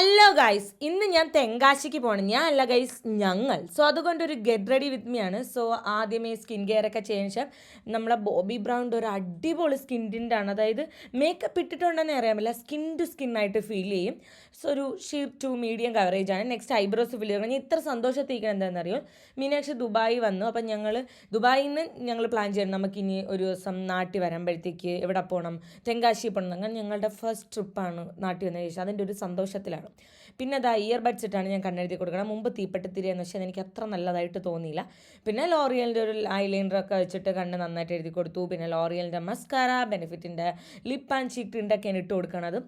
Hello guys ഇന്ന് ഞാൻ തെങ്കാശിക്ക് പോകണം ഞാൻ അല്ല ഗൈസ് ഞങ്ങൾ. സോ അതുകൊണ്ട് ഒരു ഗെറ്റ് റെഡി വിത്ത് മീ ആണ്. സോ ആദ്യമേ സ്കിൻ കെയർ ഒക്കെ ചെയ്യുന്ന ശേഷം നമ്മളെ ബോബി ബ്രൗണിന്റെ ഒരു അടിപൊളി സ്കിൻ ടിന്റ് ആണ്. അതായത് മേക്കപ്പ് ഇട്ടിട്ടുണ്ടെന്ന് അറിയാൻ പറ്റില്ല. സ്കിൻ ടു സ്കിൻ ആയിട്ട് ഫീൽ ചെയ്യും. സോ ഒരു ഷീർ ടു മീഡിയം കവറേജ് ആണ്. നെക്സ്റ്റ് ഐബ്രോസ് ഫിൽ ചെയ്യണം. ഞാൻ ഇത്ര സന്തോഷത്തിരിക്കണം എന്താണെന്നറിയോ? മീനാക്ഷി ദുബായി വന്നു. അപ്പം ഞങ്ങൾ ദുബായിൽ നിന്ന് ഞങ്ങൾ പ്ലാൻ ചെയ്യണം. നമുക്കിനി ഒരു ദിവസം നാട്ടിൽ വരുമ്പോഴത്തേക്ക് എവിടെ പോകണം തെങ്കാശി പോകണം അങ്ങനെ ഞങ്ങളുടെ ഫസ്റ്റ് ട്രിപ്പാണ് നാട്ടിൽ വന്ന ശേഷം. അതിന്റെ ഒരു സന്തോഷത്തിലാണ്. പിന്നെ അതാ ഇയർ ബഡ്സ് ഇട്ടാണ് ഞാൻ കണ്ണെഴുതി കൊടുക്കണം മുമ്പ് തീപ്പെട്ട് തിരിയെന്ന് വെച്ചാൽ എനിക്ക് അത്ര നല്ലതായിട്ട് തോന്നിയില്ല. പിന്നെ ലോറിയലിന്റെ ഒരു ഐലൈനറൊക്കെ വെച്ചിട്ട് കണ്ണ് നന്നായിട്ട് എഴുതി കൊടുത്തു. പിന്നെ ലോറിയലിന്റെ മസ്കാര ബെനിഫിറ്റിന്റെ ലിപ്പ് ആൻഡ് ചീക്ക് ടിന്റൊക്കെയാണ് ഇട്ട് കൊടുക്കണത്.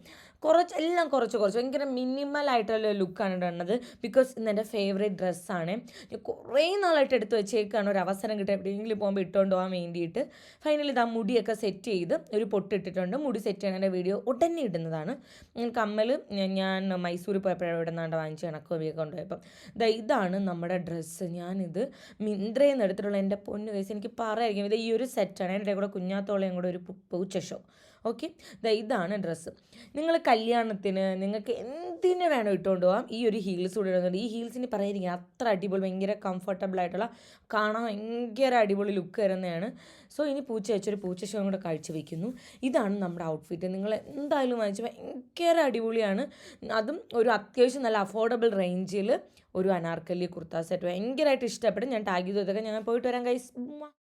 കുറച്ച് എല്ലാം കുറച്ച് കുറച്ച്. ഭയങ്കര മിനിമൽ ആയിട്ടുള്ള ലുക്കാണ് ഇടുന്നത് ബിക്കോസ് ഇന്ന് എന്റെ ഫേവറേറ്റ് ഡ്രസ്സാണ് കുറേ നാളായിട്ട് എടുത്ത് വെച്ചേക്കാണ്. ഒരു അവസരം കിട്ടുക എവിടെയെങ്കിലും പോകുമ്പോൾ ഇട്ടുകൊണ്ട് പോകാൻ വേണ്ടിയിട്ട്. ഫൈനലി ഇതാ മുടിയൊക്കെ സെറ്റ് ചെയ്ത് ഒരു പൊട്ടിട്ടിട്ടുണ്ട്. മുടി സെറ്റ് ചെയ്യുന്നതിന്റെ വീഡിയോ ഉടനെ ഇടുന്നതാണ്. ഞാൻ കമ്മൽ ഞാൻ മൈസൂരിൽ പോയപ്പോഴും ഇവിടെ നിന്നാണ്ട് വാങ്ങിച്ച് കണക്കോവിയൊക്കെ കൊണ്ടുപോയപ്പം. ദാ ഇതാണ് നമ്മുടെ ഡ്രസ്സ് ഞാനിത് മിന്ത്രയിൽ നിന്ന് എടുത്തിട്ടുള്ള എന്റെ പൊന്നു കേസ് എനിക്ക് പറയായിരിക്കും ഇത് ഈ ഒരു സെറ്റാണ് എന്റെ കൂടെ കുഞ്ഞാത്തോളയും കൂടെ ഒരു പൂച്ചഷോ ഓക്കെ ദാ ഇതാണ് ഡ്രസ്സ് നിങ്ങൾ കല്യാണത്തിന് നിങ്ങൾക്ക് എന്തിനു വേണം ഇട്ടുകൊണ്ട് പോകാം ഈ ഒരു ഹീൽസ് കൂടെ ഇടുന്നുണ്ട്. ഈ ഹീൽസിന് പറയുന്നത് അത്ര അടിപൊളി ഭയങ്കര കംഫർട്ടബിൾ ആയിട്ടുള്ള കാണാൻ ഭയങ്കര അടിപൊളി ലുക്ക് വരുന്നതാണ്. സോ ഇനി പൂച്ച വെച്ചൊരു പൂച്ച ഷോ കൂടെ കാഴ്ചവെക്കുന്നു. ഇതാണ് നമ്മുടെ ഔട്ട്ഫിറ്റ് നിങ്ങൾ എന്തായാലും വാങ്ങിച്ചാൽ ഭയങ്കര അടിപൊളിയാണ്. അതും ഒരു അത്യാവശ്യം നല്ല അഫോർഡബിൾ റേഞ്ചിൽ ഒരു അനാർക്കലി കുർത്ത സെറ്റ് ഭയങ്കരമായിട്ട് ഇഷ്ടപ്പെടും. ഞാൻ ടാഗ് ചെയ്തതൊക്കെ ഞാൻ പോയിട്ട് വരാൻ കൈസ്